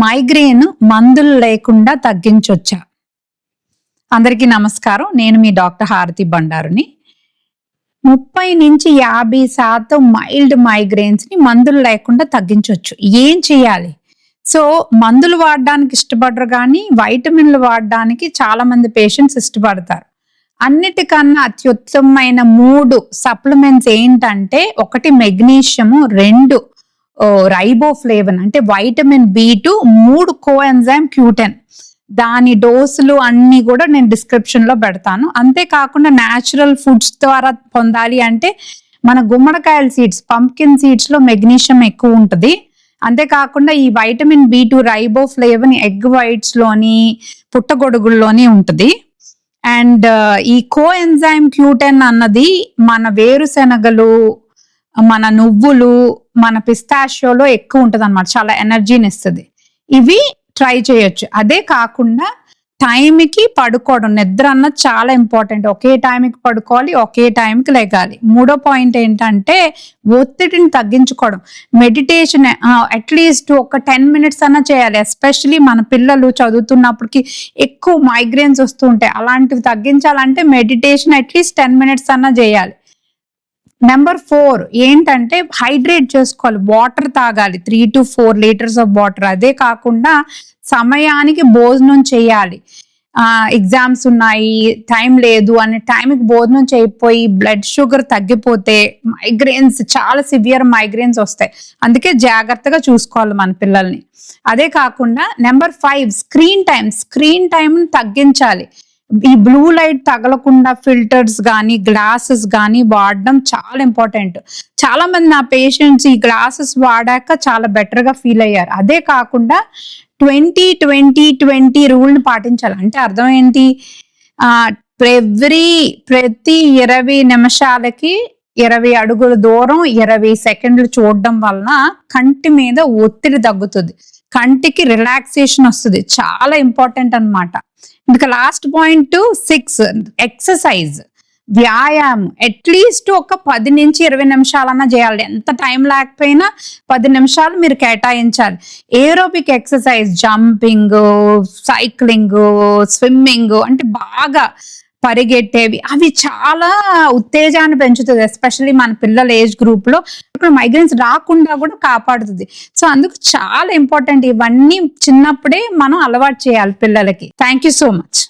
Migraine మందులు లేకుండా తగ్గించొచ్చా? అందరికీ నమస్కారం. నేను మీ డాక్టర్ హారతి బండారుని. ముప్పై నుంచి యాభై శాతం మైల్డ్ మైగ్రేన్స్ని మందులు లేకుండా తగ్గించవచ్చు ఏం చేయాలి? సో మందులు వాడడానికి ఇష్టపడరు కానీ వైటమిన్లు వాడడానికి చాలామంది పేషెంట్స్ ఇష్టపడతారు. అన్నిటికన్నా అత్యుత్తమమైన మూడు సప్లిమెంట్స్ ఏంటంటే ఒకటి మెగ్నీషియము రెండు రైబోఫ్లేవన్ అంటే వైటమిన్ బి టూ మూడు కో ఎంజైమ్ క్యూటెన్ దాని డోసులు అన్ని కూడా నేను డిస్క్రిప్షన్లో పెడతాను. అంతేకాకుండా న్యాచురల్ ఫుడ్స్ ద్వారా పొందాలి అంటే మన గుమ్మడికాయల సీడ్స్ పంప్కిన్ సీడ్స్లో మెగ్నీషియం ఎక్కువ ఉంటుంది. అంతేకాకుండా ఈ vitamin B two riboflavin egg వైట్స్లోని పుట్టగొడుగుల్లోని ఉంటుంది. అండ్ ఈ కో ఎంజైమ్ క్యూటెన్ అన్నది మన వేరుశెనగలు మన నువ్వులు మన పిస్తాషియోలో ఎక్కువ ఉంటుంది అనమాట చాలా ఎనర్జీని ఇస్తుంది. ఇవి ట్రై చేయొచ్చు. అదే కాకుండా టైంకి పడుకోవడం నిద్ర అన్నది చాలా ఇంపార్టెంట్ ఒకే టైంకి పడుకోవాలి ఒకే టైంకి లెగాలి. మూడో పాయింట్ ఏంటంటే ఒత్తిడిని తగ్గించుకోవడం. మెడిటేషన్ అట్లీస్ట్ ఒక టెన్ మినిట్స్ అన్నా చేయాలి. ఎస్పెషలీ మన పిల్లలు చదువుతున్నప్పటికి ఎక్కువ మైగ్రేన్స్ వస్తుంటాయి అలాంటివి తగ్గించాలంటే మెడిటేషన్ అట్లీస్ట్ టెన్ మినిట్స్ అన్నా చేయాలి. నెంబర్ ఫోర్ ఏంటంటే హైడ్రేట్ చేసుకోవాలి. వాటర్ తాగాలి. Three to four litres of water అదే కాకుండా సమయానికి భోజనం చేయాలి. ఎగ్జామ్స్ ఉన్నాయి టైం లేదు అనే టైంకి భోజనం చేయకపోయి బ్లడ్ షుగర్ తగ్గిపోతే మైగ్రేన్స్ చాలా సివియర్ మైగ్రేన్స్ వస్తాయి. అందుకే జాగ్రత్తగా చూసుకోవాలి మన పిల్లల్ని. అదే కాకుండా number five screen time screen time తగ్గించాలి. ఈ బ్లూ లైట్ తగలకుండా ఫిల్టర్స్ కానీ గ్లాసెస్ కానీ వాడడం చాలా ఇంపార్టెంట్ చాలా మంది నా పేషెంట్స్ ఈ గ్లాసెస్ వాడాక చాలా బెటర్గా ఫీల్ అయ్యారు. అదే కాకుండా ట్వంటీ ట్వంటీ ట్వంటీ రూల్ని పాటించాలి. అంటే అర్థం ఏంటి? ఎవ్రీ ప్రతి ఇరవై నిమిషాలకి ఇరవై అడుగుల దూరం ఇరవై సెకండ్లు చూడడం వలన కంటి మీద ఒత్తిడి తగ్గుతుంది. కంటికి రిలాక్సేషన్ వస్తుంది. చాలా ఇంపార్టెంట్ అనమాట ఇంకా లాస్ట్ పాయింట్ సిక్స్ ఎక్సర్సైజ్ వ్యాయామం. అట్లీస్ట్ ఒక పది నుంచి ఇరవై నిమిషాలన్నా చేయాలి. ఎంత టైం లేకపోయినా పది నిమిషాలు మీరు కేటాయించాలి. Aerobic exercise jumping cycling swimming అంటే బాగా పరిగెట్టేవి. అవి చాలా ఉత్తేజాన్ని పెంచుతుంది ఎస్పెషల్లీ మన పిల్లల ఏజ్ గ్రూప్లో. ఇప్పుడు మైగ్రేన్స్ రాకుండా కూడా కాపాడుతుంది. సో అందుకు చాలా ఇంపార్టెంట్ ఇవన్నీ చిన్నప్పుడే మనం అలవాటు చేయాలి పిల్లలకి. Thank you so much